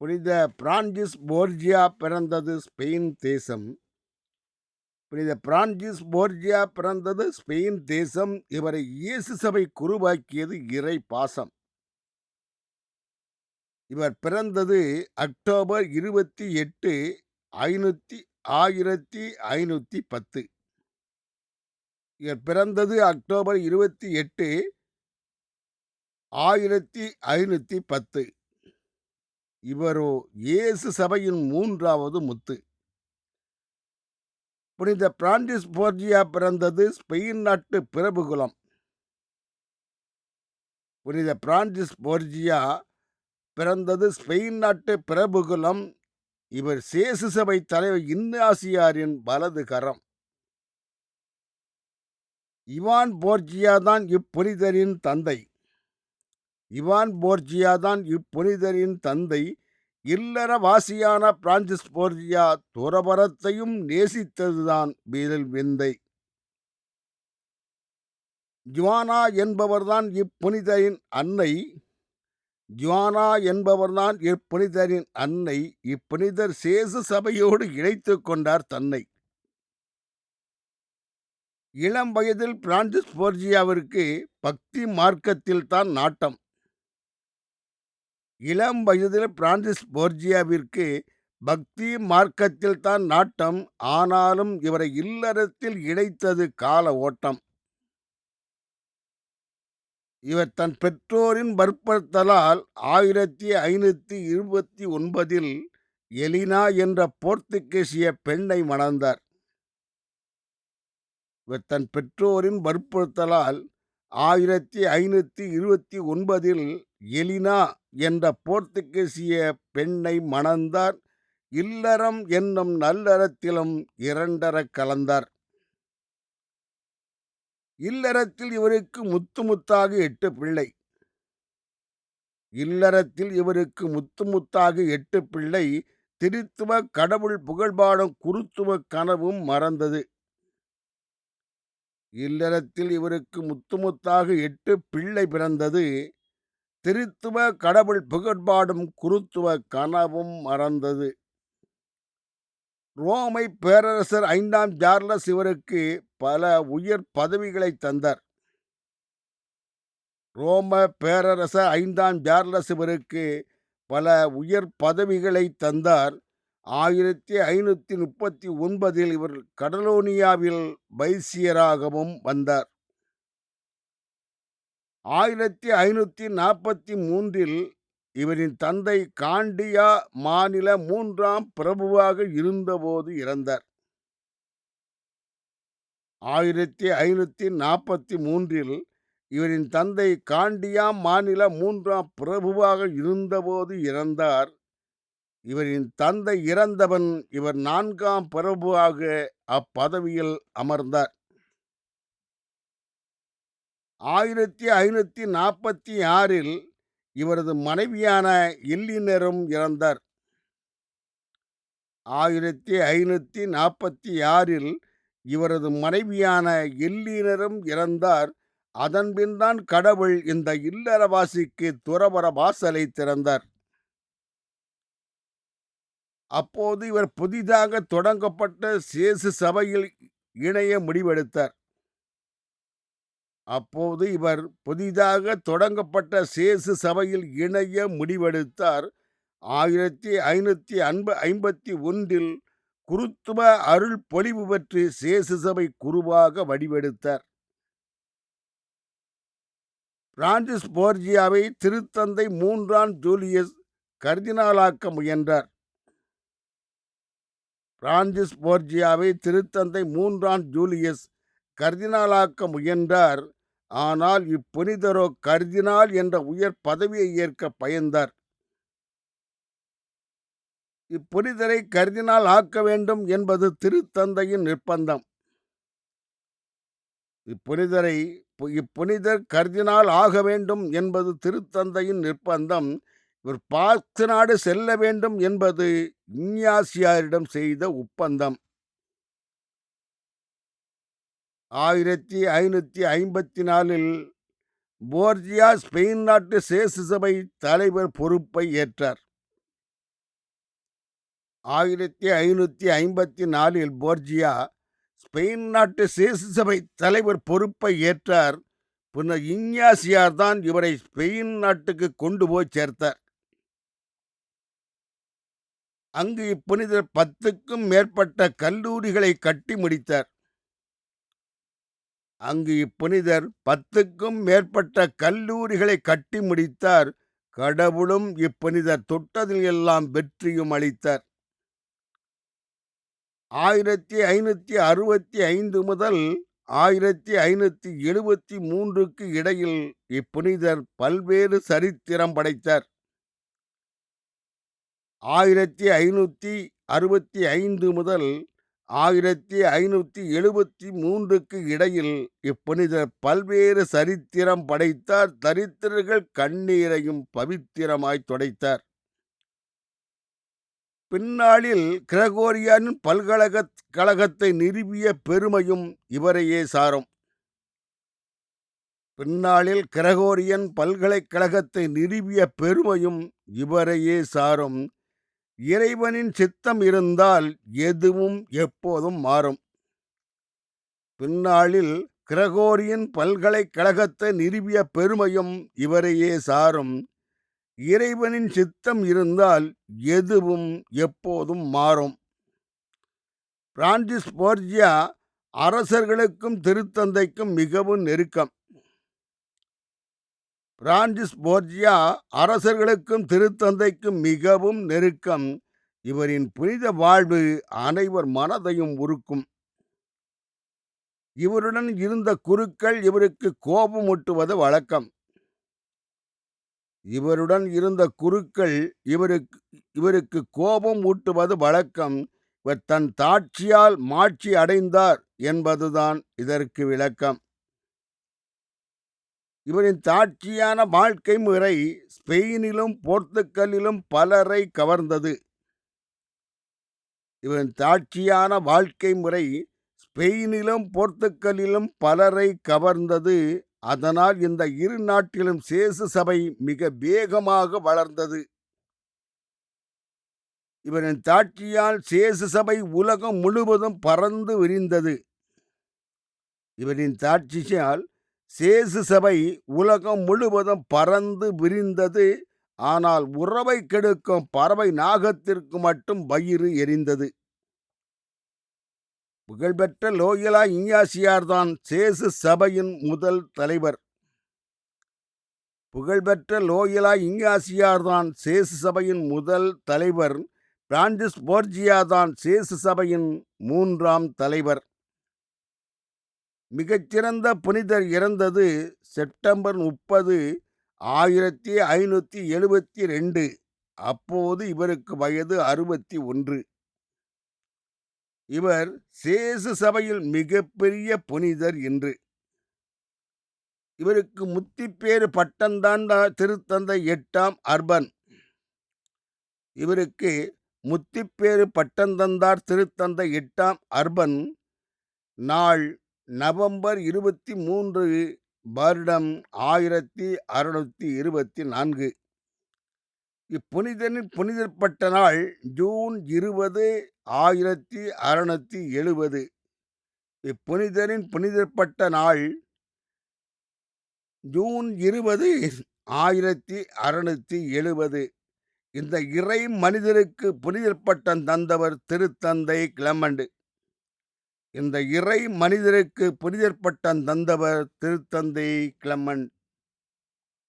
புனித Francis Borgia பிறந்தது Spain தேசம். புனித பிரான்சிஸ் போர்ஜியா பிறந்தது ஸ்பெயின் தேசம். இவரை இயேசு சபை குருவாக்கியது இறை பாசம். இவர் பிறந்தது அக்டோபர் இருபத்தி எட்டு ஐநூற்றி ஆயிரத்தி ஐநூற்றி பத்து. இவர் பிறந்தது அக்டோபர் இருபத்தி எட்டு ஆயிரத்தி ஐநூற்றி பத்து. இவரோ இயேசு சபையின் மூன்றாவது முத்து. புனித பிரான்சிஸ் போர்ஜியா பிறந்தது ஸ்பெயின் நாட்டு பிரபுகுலம். புனித பிரான்சிஸ் போர்ஜியா பிறந்தது ஸ்பெயின் நாட்டு பிரபுகுலம். இவர் சேசு சபை தலைவர் இன்னாசியாரின் வலது கரம். இவான் போர்ஜியா தான் இப்புனிதரின் தந்தை. இவான் போர்ஜியா தான் இப்புனிதரின் தந்தை. இல்லறவாசியான பிரான்சிஸ் போர்ஜியா துறவரத்தையும் நேசித்ததுதான் வீரல் விந்தை. ஜுவானா என்பவர்தான் இப்புனிதரின் அன்னை. ஜுவானா என்பவர்தான் இப்புனிதரின் அன்னை. இப்புனிதர் சேசு சபையோடு இணைத்து கொண்டார் தன்னை. இளம் வயதில் பிரான்சிஸ் போர்ஜியாவிற்கு பக்தி மார்க்கத்தில்தான் நாட்டம். இளம் வயதில் பிரான்சிஸ் போர்ஜியாவிற்கு பக்தி மார்க்கத்தில் தான் நாட்டம் ஆனாலும் இவரை இல்லறத்தில் இணைத்தது கால ஓட்டம். இவர் தன் பெற்றோரின் வற்புறுத்தலால் ஆயிரத்தி ஐநூற்றி இருபத்தி ஒன்பதில் எலினா என்ற போர்த்துகீசிய பெண்ணை மணந்தார். இவர் தன் பெற்றோரின் வற்புறுத்தலால் ஆயிரத்தி ஐநூற்றி இருபத்தி ஒன்பதில் எலினா என்ற போர்த்துகீசிய பெண்ணை மணந்தார். இல்லறம் என்னும் நல்லறத்திலும் இரண்டற கலந்தார். இல்லறத்தில் இவருக்கு முத்து முத்தாக எட்டு பிள்ளை. இல்லறத்தில் இவருக்கு முத்து முத்தாக எட்டு பிள்ளை. திருத்துவ கடவுள் புகழ்பாடும் குருத்துவ கனவும் மறந்தது. இல்லறத்தில் இவருக்கு முத்து முத்தாக எட்டு பிள்ளை பிறந்தது. திருத்துவ கடவுள் புகழ்பாடும் குருத்துவ கனவும் மறந்தது. ரோமை பேரரசர் ஐந்தாம் ஜார்லஸ் இவருக்கு பல உயர் பதவிகளை தந்தார். ரோம பேரரசர் ஐந்தாம் ஜார்லஸ் இவருக்கு பல உயர் பதவிகளை தந்தார். ஆயிரத்தி ஐநூற்றி முப்பத்தி ஒன்பதில் இவர் கடலோனியாவில் வைசியராகவும் வந்தார். ஆயிரத்தி ஐநூற்றி நாற்பத்தி மூன்றில் இவரின் தந்தை காண்டியா மாநில மூன்றாம் பிரபுவாக இருந்தபோது இறந்தார். ஆயிரத்தி ஐநூற்றி நாற்பத்தி மூன்றில் இவரின் தந்தை காண்டியா மாநில மூன்றாம் பிரபுவாக இருந்தபோது இறந்தார். இவரின் தந்தை இறந்தவன் இவர் நான்காம் பிரபுவாக அப்பதவியில் அமர்ந்தார். ஆயிரத்தி ஐநூற்றி நாற்பத்தி ஆறில் இவரது மனைவியான எல்லினரும் இறந்தார். ஆயிரத்தி ஐநூற்றி நாற்பத்தி ஆறில் இவரது மனைவியான எல்லினரும் இறந்தார். அதன்பின்தான் கடவுள் இந்த இல்லறவாசிக்கு துறவர வாசலை திறந்தார். அப்போது இவர் புதிதாக தொடங்கப்பட்ட சேசு சபையில் இணைய முடிவெடுத்தார். அப்போது இவர் புதிதாக தொடங்கப்பட்ட சேசு சபையில் இணைய முடிவெடுத்தார். ஆயிரத்தி ஐநூற்றி அன்ப ஐம்பத்தி ஒன்றில் குருத்துவ அருள் பொலிவு பற்றி சேசு சபை குருவாக வடிவெடுத்தார். பிரான்சிஸ் போர்ஜியாவை திருத்தந்தை மூன்றாம் ஜூலியஸ் கர்தினாலாக்க முயன்றார். பிரான்சிஸ் போர்ஜியாவை திருத்தந்தை மூன்றாம் ஜூலியஸ் கர்தினாலாக்க முயன்றார். ஆனால் இப்புனிதரோ கர்தினால் என்ற உயர் பதவியை ஏற்க பயந்தார். இப்புனிதரை கர்தினால் ஆக்க வேண்டும் என்பது திருத்தந்தையின் நிர்பந்தம் இப்புனிதரை இப்புனிதர் கர்தினால் ஆக வேண்டும் என்பது திருத்தந்தையின் நிர்பந்தம் இவர் பார்த்து நாடு செல்ல வேண்டும் என்பது இஞ்ஞாசியாரிடம் செய்த ஒப்பந்தம். ஆயிரத்தி ஐநூற்றி ஐம்பத்தி நாலில் போர்ஜியா ஸ்பெயின் நாட்டு சேசு சபை தலைவர் பொறுப்பை ஏற்றார். ஆயிரத்தி ஐநூற்றி ஐம்பத்தி நாலில் போர்ஜியா ஸ்பெயின் நாட்டு சேசு சபை தலைவர் பொறுப்பை ஏற்றார். பின்னர் இஞ்ஞாசியார் தான் இவரை ஸ்பெயின் நாட்டுக்கு கொண்டு போய் சேர்த்தார். அங்கு இப்புனிதர் பத்துக்கும் மேற்பட்ட கல்லூரிகளை கட்டி முடித்தார். அங்கு இப்புனிதர் பத்துக்கும் மேற்பட்ட கல்லூரிகளை கட்டி முடித்தார். கடவுளும் இப்புனிதர் தொட்டதில் எல்லாம் வெற்றியும் அளித்தார். ஆயிரத்தி ஐநூற்றி அறுபத்தி ஐந்து முதல் ஆயிரத்தி ஐநூற்றி எழுபத்தி மூன்றுக்கு இடையில் இப்புனிதர் பல்வேறு சரித்திரம் படைத்தார். ஆயிரத்தி ஐநூற்றி அறுபத்தி ஐந்து முதல் ஆயிரத்தி ஐநூற்றி எழுபத்தி மூன்றுக்கு இடையில் இப்புனிதர் பல்வேறு சரித்திரம் படைத்தார். தரித்திரர்கள் கண்ணீரையும் பவித்திரமாய் துடைத்தார். பின்னாளில் கிரகோரியன் பல்கழக கழகத்தை நிறுவிய பெருமையும் இவரையே சாரும். பின்னாளில் கிரகோரியன் பல்கலைக்கழகத்தை நிறுவிய பெருமையும் இவரையே சாரும். இறைவனின் சித்தம் இருந்தால் எதுவும் எப்போதும் மாறும். பின்னாளில் கிரகோரியன் பல்கலைக்கழகத்தை நிறுவிய பெருமையும் இவரையே சாரும். இறைவனின் சித்தம் இருந்தால் எதுவும் எப்போதும் மாறும். பிரான்சிஸ் போர்ஜியா அரசர்களுக்கும் திருத்தந்தைக்கும் மிகவும் நெருக்கம். பிரான்சிஸ் போர்ஜியா அரசர்களுக்கும் திருத்தந்தைக்கும் மிகவும் நெருக்கம். இவரின் புனித வாழ்வு அனைவர் மனதையும் உருக்கும். இவருடன் இருந்த குருக்கள் இவருக்கு கோபமூட்டுவது வழக்கம். இவருடன் இருந்த குருக்கள் இவருக்கு இவருக்கு கோபம் ஊட்டுவது வழக்கம். இவர் தன் தாட்சியால் மாட்சி அடைந்தார் என்பதுதான் இதற்கு விளக்கம். இவரின் தாட்சியான வாழ்க்கை முறை ஸ்பெயினிலும் போர்த்துக்கலிலும் பலரை கவர்ந்தது. இவரின் தாட்சியான வாழ்க்கை முறை ஸ்பெயினிலும் போர்த்துக்கலிலும் பலரை கவர்ந்தது. அதனால் இந்த இரு நாட்டிலும் சேசு சபை மிக வேகமாக வளர்ந்தது. இவரின் தாட்சியால் சேசு சபை உலகம் முழுவதும் பறந்து விரிந்தது. இவரின் தாட்சியால் சேசு சபை உலகம் முழுவதும் பறந்து விரிந்தது. ஆனால் உறவை கெடுக்கும் பறவை நாகத்திற்கு மட்டும் வயிறு எரிந்தது. புகழ்பெற்ற லோயலா இஞ்ஞாசியார் தான் சேசு சபையின் முதல் தலைவர். புகழ்பெற்ற லோயலா இஞ்ஞாசியார் தான் சேசு சபையின் முதல் தலைவர். பிரான்சிஸ் போர்ஜியா தான் சேசு சபையின் மூன்றாம் தலைவர். மிகச்சிறந்த புனிதர் இறந்தது செப்டம்பர் முப்பது ஆயிரத்தி ஐநூற்றி எழுபத்தி ரெண்டு. அப்போது இவருக்கு வயது அறுபத்தி ஒன்று. இவர் சேசு சபையில் மிகப்பெரிய புனிதர் என்று இவருக்கு முத்திப்பேறு பட்டந்தாண்டா திருத்தந்தை எட்டாம் அர்பன். இவருக்கு முத்திப்பேறு பட்டந்தந்தார் திருத்தந்தை எட்டாம் அர்பன். நாள் நவம்பர் இருபத்தி மூன்று வருடம் ஆயிரத்தி அறுநூத்தி இருபத்தி நான்கு. இப்புனிதனின் புனிதப்பட்ட நாள் ஜூன் இருபது ஆயிரத்தி அறுநூத்தி எழுபது. இப்புனிதனின் புனிதப்பட்ட நாள் ஜூன் இருபது ஆயிரத்தி அறுநூத்தி எழுபது. இந்த இறை மனிதருக்கு புனிதப்பட்டம் தந்தவர் திருத்தந்தை கிளமண்டு. இந்த இறை மனிதருக்கு புனிதற்பட்டம் தந்தவர் திருத்தந்தை கிளமண்ட்